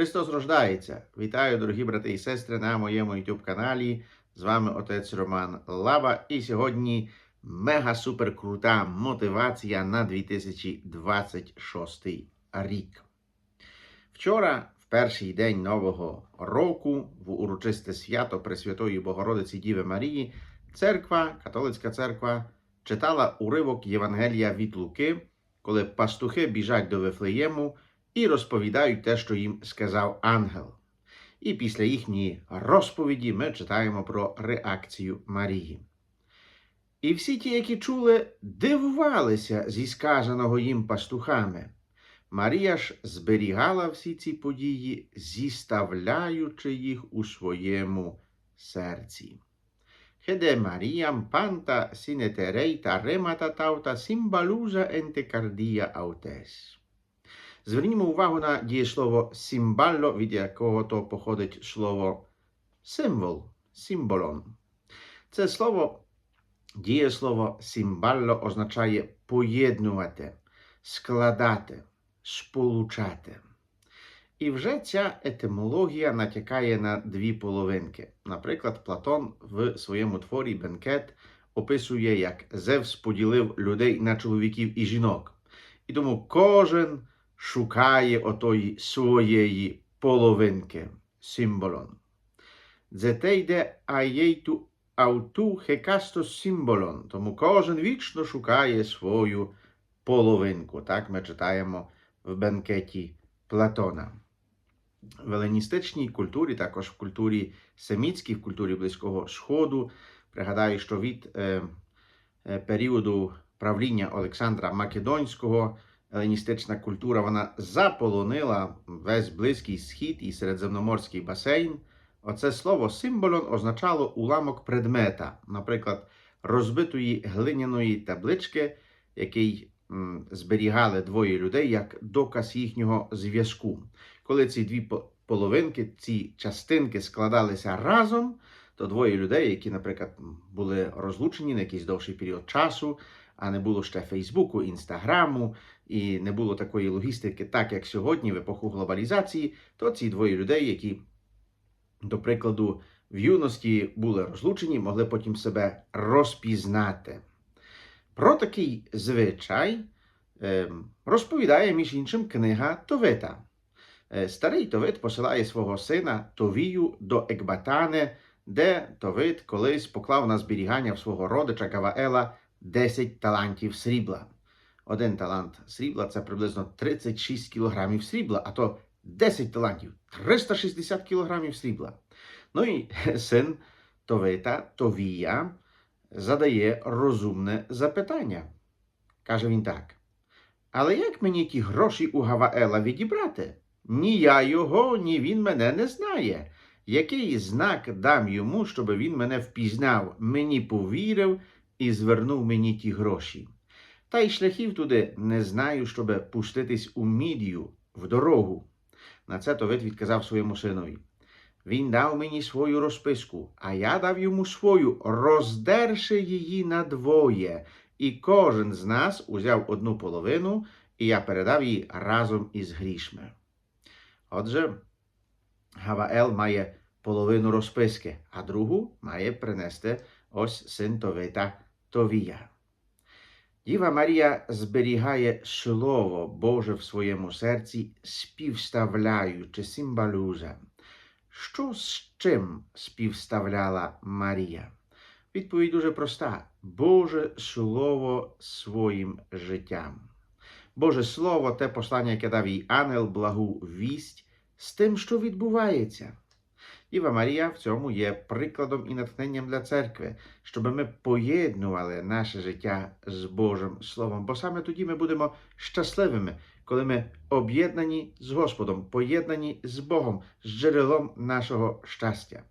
Христос рождається! Вітаю, дорогі брати і сестри, на моєму YouTube каналі. З вами отець Роман Лаба. І сьогодні мега супер крута мотивація на 2026 рік. Вчора, в перший день Нового року, в урочисте свято Пресвятої Богородиці Діви Марії, церква, католицька церква, читала уривок Євангелія від Луки, коли пастухи біжать до Вифлеєму і розповідають те, що їм сказав ангел. І після їхньої розповіді ми читаємо про реакцію Марії. І всі ті, які чули, дивувалися зі сказаного їм пастухами. Марія ж зберігала всі ці події, зіставляючи їх у своєму серці. Хеде Маріям панта сінетерей та ремата таута сімбалуза ентекардія аутес. Звернімо увагу на дієслово сімбалло, від якого то походить слово символ, символон. Це слово, дієслово сімбалло означає поєднувати, складати, сполучати. І вже ця етимологія натякає на дві половинки. Наприклад, Платон в своєму творі Бенкет описує, як Зевс поділив людей на чоловіків і жінок. І тому кожен шукає отої своєї половинки, символон. Це йде аєйту ауту хекасто символон, тому кожен вічно шукає свою половинку. Так ми читаємо в бенкеті Платона. В еленістичній культурі, також в культурі семітській, в культурі Близького Сходу. Пригадаю, що від е, е, періоду правління Олександра Македонського еленістична культура вона заполонила весь Близький Схід і Середземноморський басейн. Оце слово символон означало уламок предмета, наприклад, розбитої глиняної таблички, який зберігали двоє людей як доказ їхнього зв'язку. Коли ці дві половинки, ці частинки складалися разом, то двоє людей, які, наприклад, були розлучені на якийсь довший період часу, а не було ще Фейсбуку, Інстаграму, і не було такої логістики, так як сьогодні, в епоху глобалізації, то ці двоє людей, які, до прикладу, в юності були розлучені, могли потім себе розпізнати. Про такий звичай е, розповідає, між іншим, книга Товита. Е, старий Товит посилає свого сина Товію до Екбатани, де Товит колись поклав на зберігання в свого родича Гаваела 10 талантів срібла. Один талант срібла це приблизно 36 кілограмів срібла, а то 10 талантів 360 кілограмів срібла. Ну і син Товита, Товія, задає розумне запитання. Каже він так: Але як мені ті гроші у Гаваела відібрати? Ні я його, ні він мене не знає. Який знак дам йому, щоб він мене впізнав, мені повірив і звернув мені ті гроші? Та й шляхів туди не знаю, щоб пуститись у мідію в дорогу. На це Товит відказав своєму синові. Він дав мені свою розписку, а я дав йому свою, роздерши її надвоє, і кожен з нас узяв одну половину, і я передав її разом із грішми. Отже, Гаваел має половину розписки, а другу має принести ось син Товита Товія. Діва Марія зберігає Слово Боже в своєму серці, співставляючи символюза. Що з чим співставляла Марія? Відповідь дуже проста: Боже Слово своїм життям. Боже Слово, те послання, яке дав їй ангел, благу вість з тим, що відбувається. Діва Марія в цьому є прикладом і натхненням для церкви, щоб ми поєднували наше життя з Божим Словом, бо саме тоді ми будемо щасливими, коли ми об'єднані з Господом, поєднані з Богом, з джерелом нашого щастя.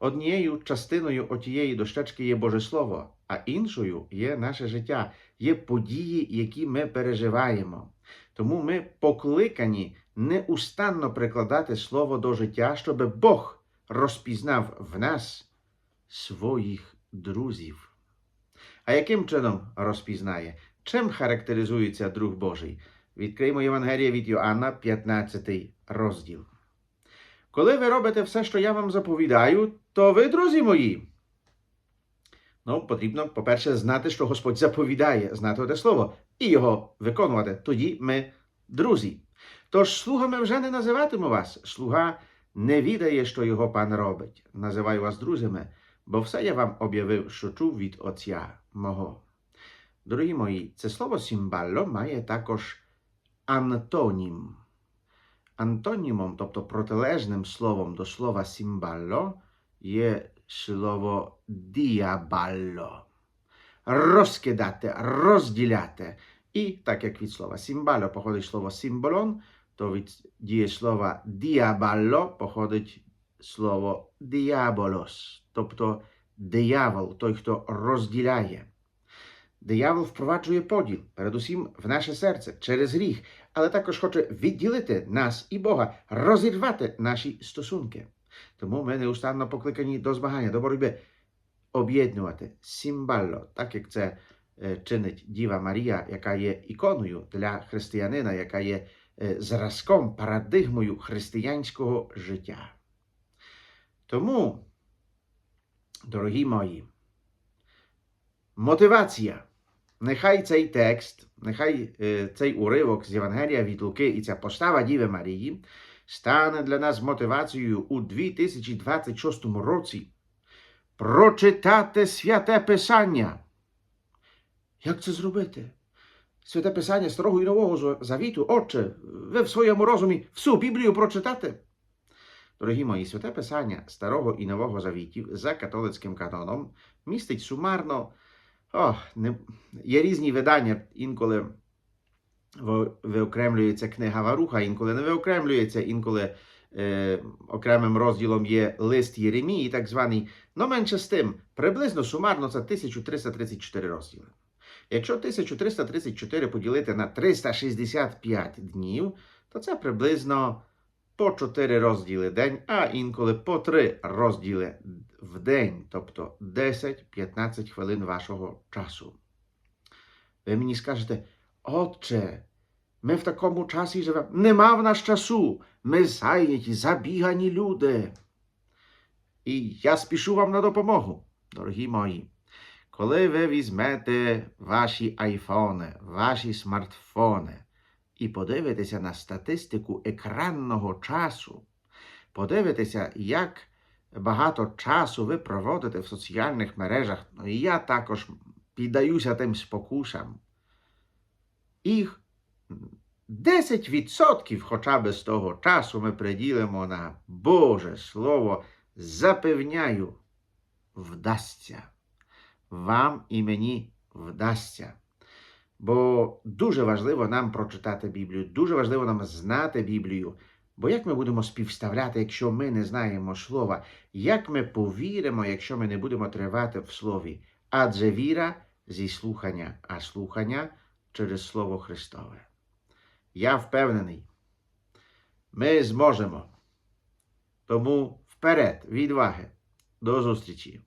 Однією частиною отієї дощечки є Боже Слово, а іншою є наше життя, є події, які ми переживаємо. Тому ми покликані неустанно прикладати слово до життя, щоб Бог розпізнав в нас своїх друзів. А яким чином розпізнає? Чим характеризується друг Божий? Відкриємо Євангеліє від Йоанна, 15 розділ. Коли ви робите все, що я вам заповідаю, то ви, друзі мої. Ну, потрібно, по-перше, знати, що Господь заповідає, знати те слово і його виконувати. Тоді ми друзі. Тож слугами вже не називатиму вас. Слуга не відає, що його пан робить. Називаю вас друзями, бо все я вам об'явив, що чув від Отця мого. Дорогі мої, це слово сімбалло має також антонім. Антонімом, тобто протилежним словом до слова сімбалло, є слово діабалло. Розкидати, розділяти. І так як від слова сімбалло походить слово символон, то від дієслова діабалло походить слово діаболос, тобто диявол, той, хто розділяє. Диявол впроваджує поділ, передусім в наше серце через гріх, але також хоче відділити нас і Бога, розірвати наші стосунки. Тому ми неустанно покликані до змагання, до боротьби, об'єднувати сімбалло, так як це чинить Діва Марія, яка є іконою для християнина, яка є зразком, парадигмою християнського життя. Тому, дорогі мої, мотивація. Нехай цей текст, нехай е, цей уривок з Євангелія від Луки і ця постава Діви Марії стане для нас мотивацією у 2026 році прочитати святе Писання. Як це зробити? Святе Писання Старого і Нового Завіту, Отче, ви в своєму розумі всю Біблію прочитати? Дорогі мої, святе Писання Старого і Нового Завітів за католицьким каноном містить сумарно. О, не, є різні видання, інколи виокремлюється книга Варуха, інколи не виокремлюється, інколи е, окремим розділом є лист Єремії, так званий. Ну, менше з тим, приблизно сумарно це 1334 розділи. Якщо 1334 поділити на 365 днів, то це приблизно по 4 розділи день, а інколи по 3 розділи в день, тобто 10-15 хвилин вашого часу. Ви мені скажете, отче, ми в такому часі живемо. Нема в нас часу. Ми зайняті, забігані люди. І я спішу вам на допомогу, дорогі мої. Коли ви візьмете ваші айфони, ваші смартфони і подивитеся на статистику екранного часу, подивитеся, як багато часу ви проводите в соціальних мережах, ну і я також піддаюся тим спокусам. Їх 10% хоча б з того часу ми приділимо на Боже Слово, запевняю, вдасться. Вам і мені вдасться. Бо дуже важливо нам прочитати Біблію, дуже важливо нам знати Біблію. Бо як ми будемо співставляти, якщо ми не знаємо слова? Як ми повіримо, якщо ми не будемо тривати в слові? Адже віра зі слухання, а слухання через Слово Христове. Я впевнений, ми зможемо. Тому вперед, відваги. До зустрічі!